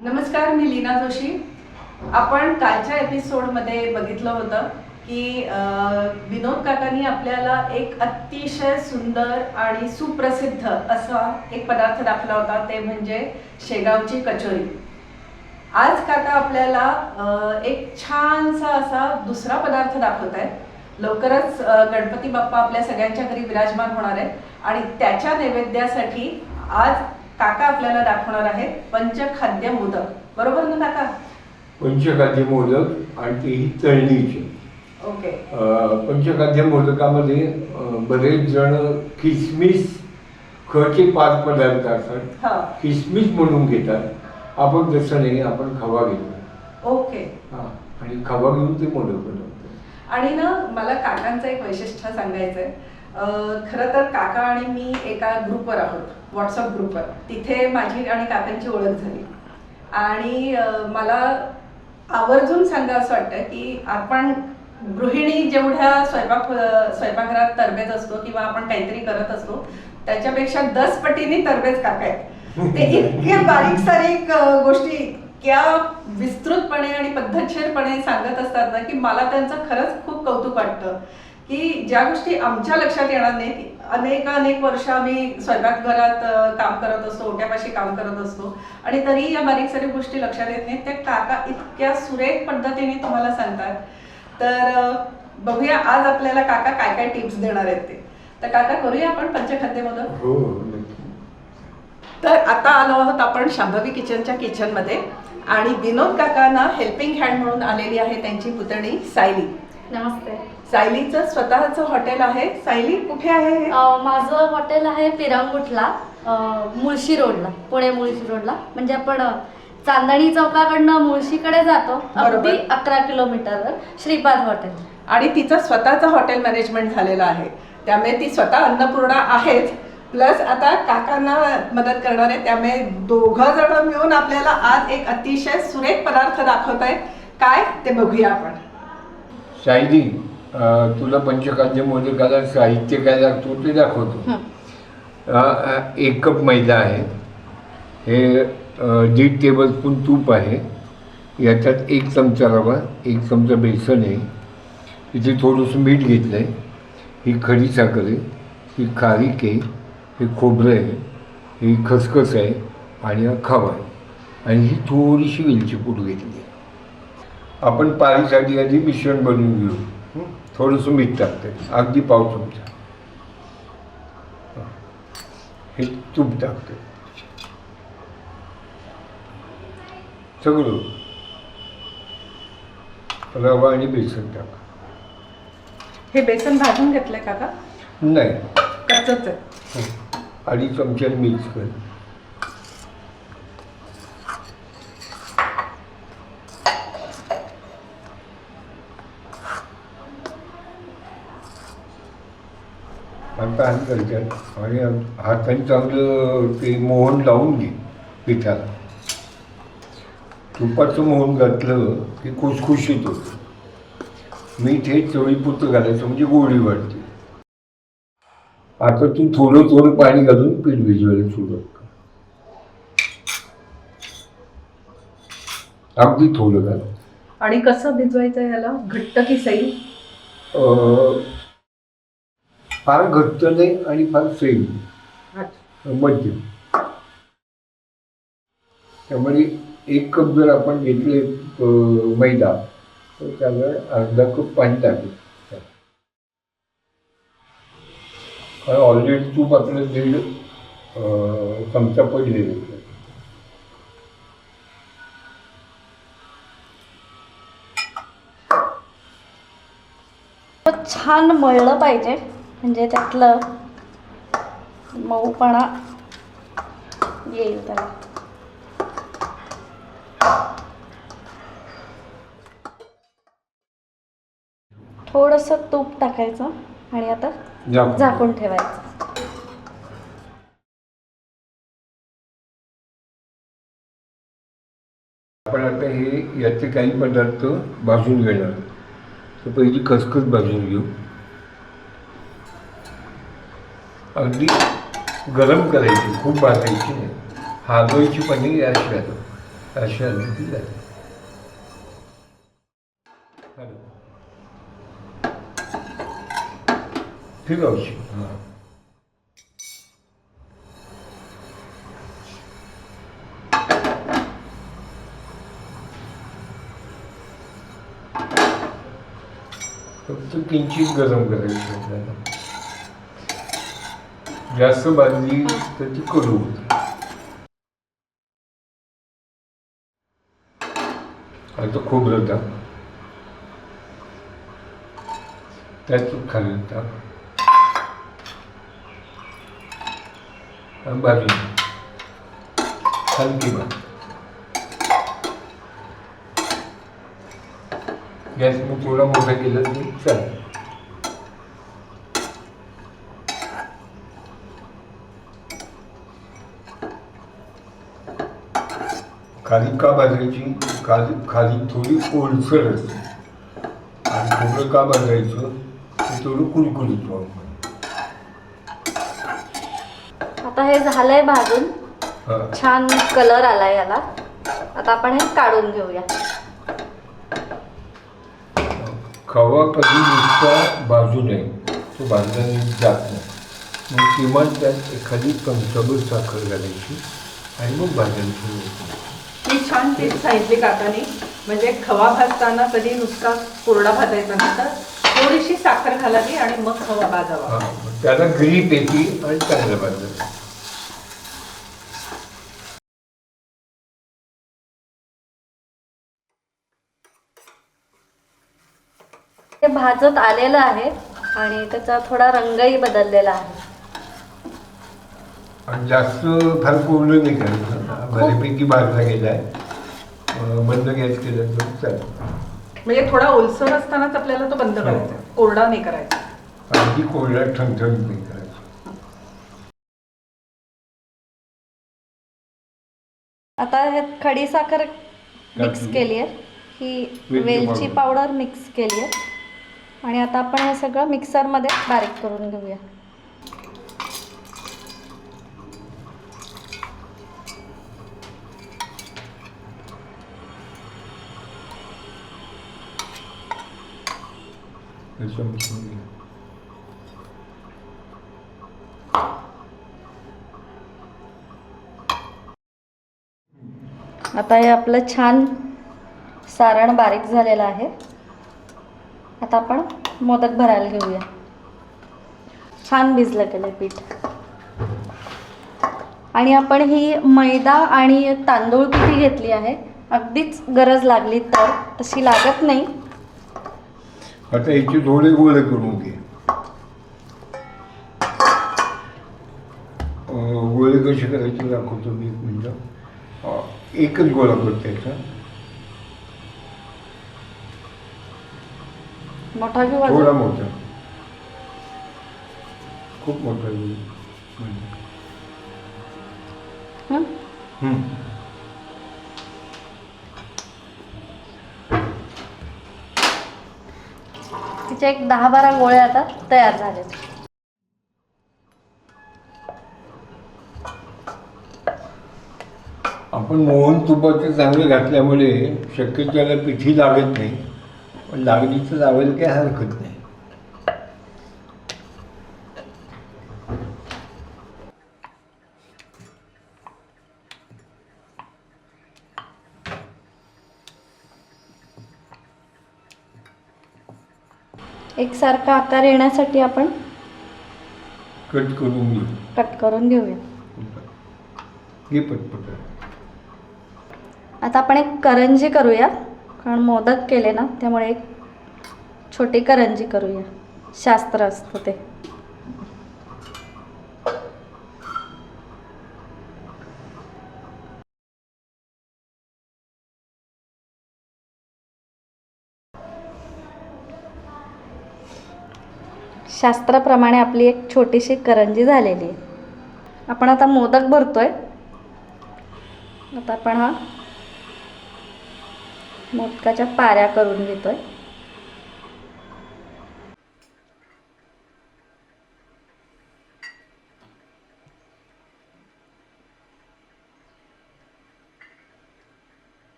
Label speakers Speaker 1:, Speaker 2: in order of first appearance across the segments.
Speaker 1: नमस्कार मी लीना जोशी. आपण कालच्या एपिसोडमध्ये बघितलं होतं की विनोद काकांनी आपल्याला एक अतिशय सुंदर आणि सुप्रसिद्ध असा एक पदार्थ दाखवला होता ते म्हणजे शेगावची कचोरी. आज काका आपल्याला एक छानसा असा दुसरा पदार्थ दाखवत आहेत लवकरच गणपती बाप्पा आपल्या सगळ्यांच्या घरी विराजमान होणार आहे आणि त्याच्या नैवेद्यासाठी आज काका आपल्याला दाखवणार आहेत पंचखाद्य मोदक. बरोबर ना काका?
Speaker 2: पंचखाद्य मोदक आणि तेही तळणीचे.
Speaker 1: ओके.
Speaker 2: पंचखाद्य मोदकामध्ये बरेच जण किसमिस खचे पाच पदार्थ असतात.
Speaker 1: हा.
Speaker 2: किसमिस म्हणून घेतात. आपण तसं नाही आपण खवा घेतो.
Speaker 1: ओके.
Speaker 2: हा आणि खवा घेऊन ते मोदक बनवतो
Speaker 1: आणि ना मला काकांचं एक वैशिष्ट्य सांगायचं आहे खरं तर काका आणि मी एका ग्रुपवर आहोत व्हॉट्सअप ग्रुपवर. तिथे माझी आणि काकांची ओळख झाली. आणि मला आवर्जून सांगा असं वाटतं की आपण गृहिणी जेवढ्या स्वयंपाक स्वयंपाकघरात तरबेज असतो किंवा आपण काहीतरी करत असतो त्याच्यापेक्षा दस पटीने तरबेज काका आहेत. ते इतके बारीक सारीक गोष्टी इतक्या विस्तृतपणे आणि पद्धतशीरपणे सांगत असतात ना की मला त्यांचं खरंच खूप कौतुक वाटतं. की ज्या गोष्टी आमच्या लक्षात येणार नाहीत अनेक अनेक वर्ष आम्ही स्वयंपाकघरात काम करत असतो ओट्यापाशी काम करत असतो. आणि तरी या बारीक सारीक गोष्टी लक्षात येत नाहीत. त्या काका इतक्या सुरेख पद्धतीने तुम्हाला सांगतात. तर बघूया आज आपल्याला काका काय काय टिप्स देणार आहेत ते. तर काका करूया आपण पंचखाद्य मोदक
Speaker 2: हो
Speaker 1: तर आता आलो आहोत आपण शांभवी किचनच्या किचनमध्ये. आणि विनोद काकांना हेल्पिंग हँड म्हणून आलेली आहे त्यांची पुतणी सायली.
Speaker 3: नमस्ते.
Speaker 1: सायलीचं स्वतःचं हॉटेल आहे. सायली कुठे आहे हे?
Speaker 3: अ, माझं हॉटेल आहे पिरांगुटला अ, मुळशी रोडला पुणे मुळशी रोडला. म्हणजे आपण अ, चांदणी चौकाकडनं मुळशीकडे जातो
Speaker 1: बरोबर.
Speaker 3: अगदी अकरा किलोमीटरवर श्रीपाद हॉटेल.
Speaker 1: आणि तिचं स्वतःचं हॉटेल मॅनेजमेंट झालेलं आहे. त्यामुळे ती स्वतः अन्नपूर्णा आहेच. प्लस आता काकांना मदत करणार आहे त्यामुळे दोघं जण मिळून आपल्याला आज एक अतिशय सुरेख पदार्थ दाखवत आहेत काय? ते बघूया आपण.
Speaker 2: अं, तुला पंचखाद्य मोदकाला साहित्य काय लागतो ते दाखवतो एक कप मैदा आहे. हे दीड टेबलस्पून तूप आहे. याच्यात एक चमचा रवा एक चमचा बेसन आहे. इथे थोडंसं मीठ घेतलं आहे ही खडी साखर आहे. ही खारीक आहे. हे खोबरं आहे. ही खसखस आहे. आणि हा खवा आहे. आणि ही थोडीशी वेलची पूड घेतली आहे. आपण पारीसाठी आधी मिश्रण बनवून घेऊ? थोडंसं मीठ टाकते. अगदी पाव चमचा. हं. तूप टाकते. सगळं. रवा आणि बेसन टाक.
Speaker 1: हे बेसन भाजून घेतलंय काका
Speaker 2: नाही.
Speaker 1: कच्चच आहे.
Speaker 2: हं. अडीच चमच्याने मिक्स कर आता हात करतात आणि हाताने चांगलं ते मोहन लावून घे पिठाला. तुपाचं मोहन घातलं की खुसखुशीत होतं. मीठ हे चवीपुरतं घालायचं म्हणजे गोडी वाढते. आता तू थोडं थोडं पाणी घालून पीठ भिजवायला सुरुवात कर. अगदी थोडं घाल.
Speaker 1: आणि कसं भिजवायचं याला घट्ट की सैल?
Speaker 2: फार घट्ट नाही आणि फार सेम मध्यम त्यामुळे एक कप जर आपण घेतले मैदा. तर त्याला अर्धा कप पाणी टाकू कारण ऑलरेडी तूप आपलं दीड चमचा पडलेलं आहे.
Speaker 3: छान मळलं पाहिजे. म्हणजे त्यातलं मऊपणा येईल त्याला. थोडंसं तूप टाकायचं आणि आता
Speaker 2: झाकून.
Speaker 3: ठेवायचं.
Speaker 2: आपण आता हे याचे काही पदार्थ भाजून घेणार. तर पहिली खसखस भाजून घेऊ. अगदी गरम करायची खूप भाजायची नाही. हालवायची पण नाही या शिवाय अशा आली झाली. हॅलो. ठीक आहे हां. फक्त किंचित गरम करायची आपल्याला. जास्त बांधली तर ती कडू होते आता खोबरं टाक त्यात खाली टाक आणि हलकी भात गॅस मी थोडा मोठा केला तरी चालेल खाली का भाजायची खाली खाली थोडी ओलसर असते. आणि खोबरं का भाजायचं ते थोडं कुरकुरीत व्हावं
Speaker 3: आता हे झालंय भाजून. छान कलर आलाय याला. आता आपण हे काढून घेऊया.
Speaker 2: खवा कधी नुसता भाजू नये. तो भाजल्याने जात नाही. मग किमान त्यात एखादी चमचाभर साखर घालायची आणि मग होतं
Speaker 1: ही छान टीप सांगितली काकाने म्हणजे खवा भाजताना कधी नुसता कोरडा भाजायचा नाही तर थोडीशी साखर घालावी आणि मग खवा भाजावा.
Speaker 2: हां त्याला ग्रीप येते आणि चांगलं भाजायचं
Speaker 3: हे भाजत आलेलं आहे आणि त्याचा थोडा रंगही बदललेला आहे.
Speaker 2: आणि जास्त फार कोरडं नाही करायचं बऱ्यापैकी भाजला गेला आहे बंद गॅस केला तर चालेल.
Speaker 1: म्हणजे थोडा ओलसर असतानाच आपल्याला तो बंद करायचा कोरडा नाही करायचा.
Speaker 2: अगदी कोरडा ठणठणीत नाही करायचं.
Speaker 3: आता हे खडी साखर मिक्स
Speaker 2: घातली.
Speaker 3: केली आहे. ही
Speaker 2: वेलची
Speaker 3: वेलची. पावडर. मिक्स केली आहे. आणि आता आपण हे सगळं मिक्सरमध्ये बारीक करून घेऊया.
Speaker 2: त्याच्यामध्ये
Speaker 3: आता हे आपलं छान सारण बारीक झालेलं आहे. आता आपण मोदक भरायला घेऊया. छान भिजलं गेलं पीठ. आणि आपण ही मैदा आणि तांदूळ पिठी घेतली आहे? अगदीच गरज लागली तर. तशी लागत नाही.
Speaker 2: आता याचे थोडे गोळे करून घे. गोळे कसे करायचे दाखवतो मी एक मिनटं. एकच गोळा करतो याचा
Speaker 3: मोठा घेऊ
Speaker 2: थोडा? मोठा. खूप मोठा गोळा
Speaker 3: हं?
Speaker 2: हं.
Speaker 3: एक दहा बारा गोळे आता तयार झालेत
Speaker 2: आपण मोहन तुपाचे चांगले घातल्यामुळे शक्यतो त्याला पिठी लागत नाही पण लागणीचं तर लावायला काही हरकत नाही
Speaker 3: एकसारखा आकार येण्यासाठी आपण
Speaker 2: कट करून घेऊ.
Speaker 3: कट करून घेऊया.
Speaker 2: घे पटपट
Speaker 3: आता आपण एक करंजी करूया. कारण मोदक केले ना त्यामुळे एक छोटी करंजी करूया. शास्त्र असतं ते. शास्त्राप्रमाणे आपली एक छोटीशी करंजी झालेली आहे. आपण आता मोदक भरतो आहे आता आपण हा मोदकाच्या पाऱ्या करून घेतो आहे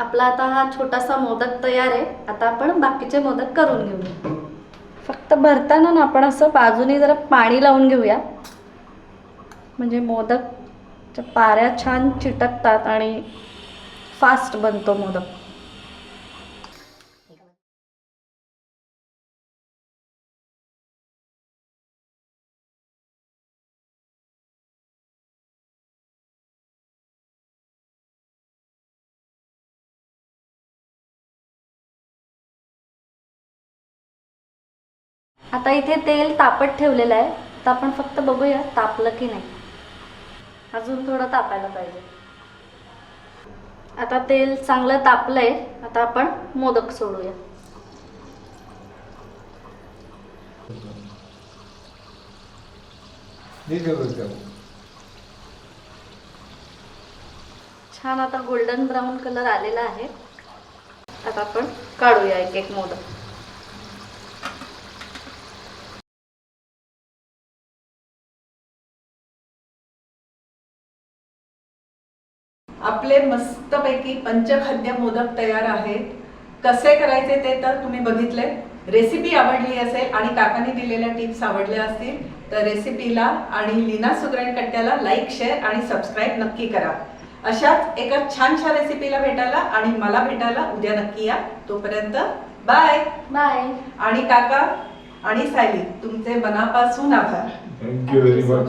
Speaker 3: आपला आता हा छोटासा मोदक तयार आहे. आता आपण बाकीचे मोदक करून घेऊया. फक्त भरताना ना आपण असं बाजूने जरा पाणी लावून घेऊया. म्हणजे मोदकच्या पाऱ्या छान चिटकतात आणि फास्ट बनतो मोदक. आता इथे तेल तापत ठेवलेलं आहे. तर आपण फक्त बघूया तापलं की नाही. अजून थोडं तापायला पाहिजे. आता तेल चांगलं तापलंय. आता आपण मोदक सोडूया. छान आता गोल्डन ब्राऊन कलर आलेला आहे. आता आपण काढूया एक एक मोदक.
Speaker 1: आपले मस्तपैकी पंचखाद्य मोदक तयार आहेत. कसे करायचे ते तर तुम्ही बघितले. रेसिपी आवडली असेल आणि काकांनी दिलेल्या टिप्स आवडल्या असतील तर रेसिपीला आणि लीना सुग्रण कट्ट्याला लाईक शेअर आणि सबस्क्राईब नक्की करा. अशाच एका छानशा रेसिपीला भेटायला आणि मला भेटायला उद्या नक्की या. तोपर्यंत बाय
Speaker 3: बाय
Speaker 1: आणि काका आणि सायली तुमचे मनापासून आभार.
Speaker 2: Thank you very much